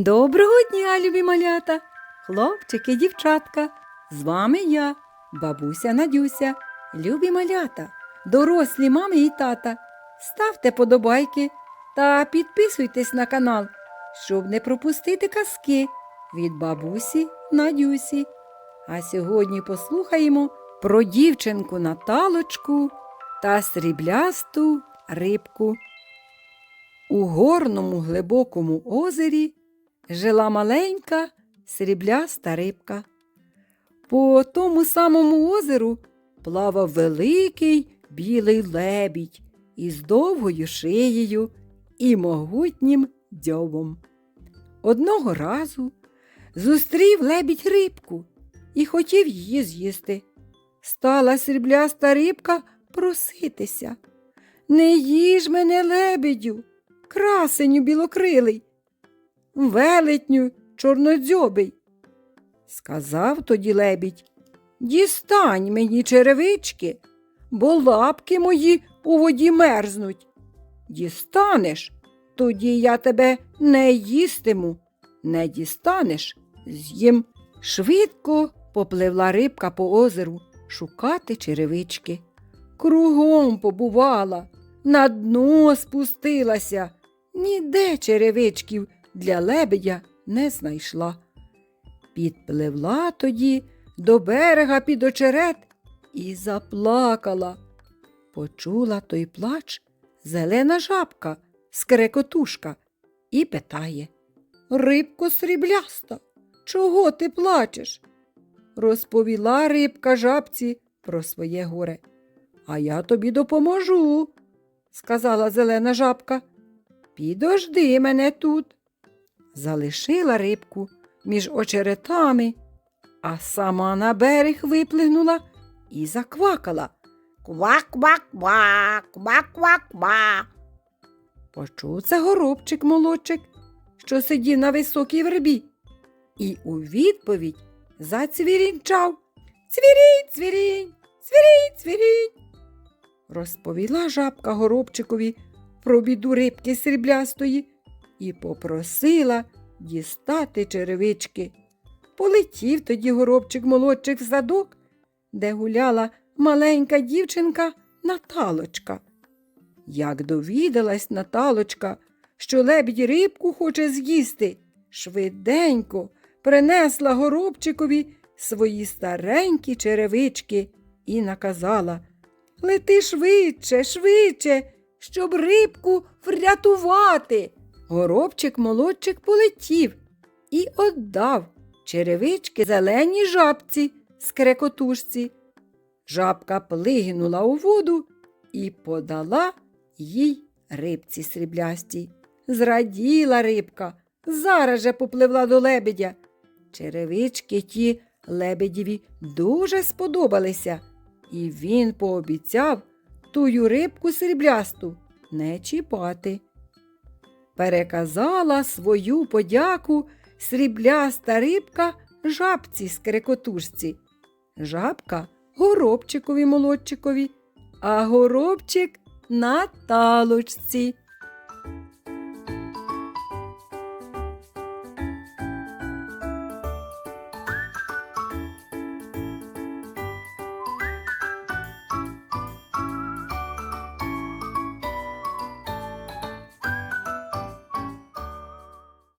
Доброго дня, любі малята, хлопчики, дівчатка. З вами я, бабуся Надюся, любі малята, дорослі мами і тата. Ставте подобайки та підписуйтесь на канал, щоб не пропустити казки від бабусі Надюсі. А сьогодні послухаємо про дівчинку Наталочку та сріблясту рибку. У горному глибокому озері жила маленька срібляста рибка. По тому самому озеру плавав великий білий лебідь із довгою шиєю і могутнім дзьобом. Одного разу зустрів лебідь рибку і хотів її з'їсти. Стала срібляста рибка проситися. Не їж мене, лебедю, красеню білокрилий, велетню чорнодзьобий. Сказав тоді лебідь, дістань мені черевички, бо лапки мої у воді мерзнуть. Дістанеш, тоді я тебе не їстиму, не дістанеш, з'їм. Швидко попливла рибка по озеру шукати черевички. Кругом побувала, на дно спустилася, ніде черевичків для лебедя не знайшла. Підпливла тоді до берега під очерет і заплакала. Почула той плач зелена жабка, скрекотушка, і питає Рибко срібляста, чого ти плачеш? Розповіла рибка жабці про своє горе. А я тобі допоможу, сказала зелена жабка. Підожди мене тут. Залишила рибку між очеретами, а сама на берег виплигнула і заквакала. Квак-квак-квак, квак-квак-квак. Почув це горобчик молодчик, що сидів на високій вербі, і у відповідь зацвірінчав. Цвірінь, цвірінь, цвірінь, цвірінь. Розповіла жабка горобчикові про біду рибки сріблястої і попросила дістати черевички. Полетів тоді горобчик молодчик в садок, де гуляла маленька дівчинка Наталочка. Як довідалась Наталочка, що лебідь рибку хоче з'їсти, швиденько принесла горобчикові свої старенькі черевички і наказала Лети швидше, швидше, щоб рибку врятувати. Горобчик молодчик полетів і отдав черевички зеленій жабці скрекотушці. Жабка плигнула у воду і подала їй рибці сріблястій. Зраділа рибка, зараз же попливла до лебедя. Черевички ті лебедєві дуже сподобалися, і він пообіцяв тую рибку сріблясту не чіпати. Переказала свою подяку срібляста рибка жабці скрекотушці. Жабка горобчикові молодчикові, а горобчик Наталочці.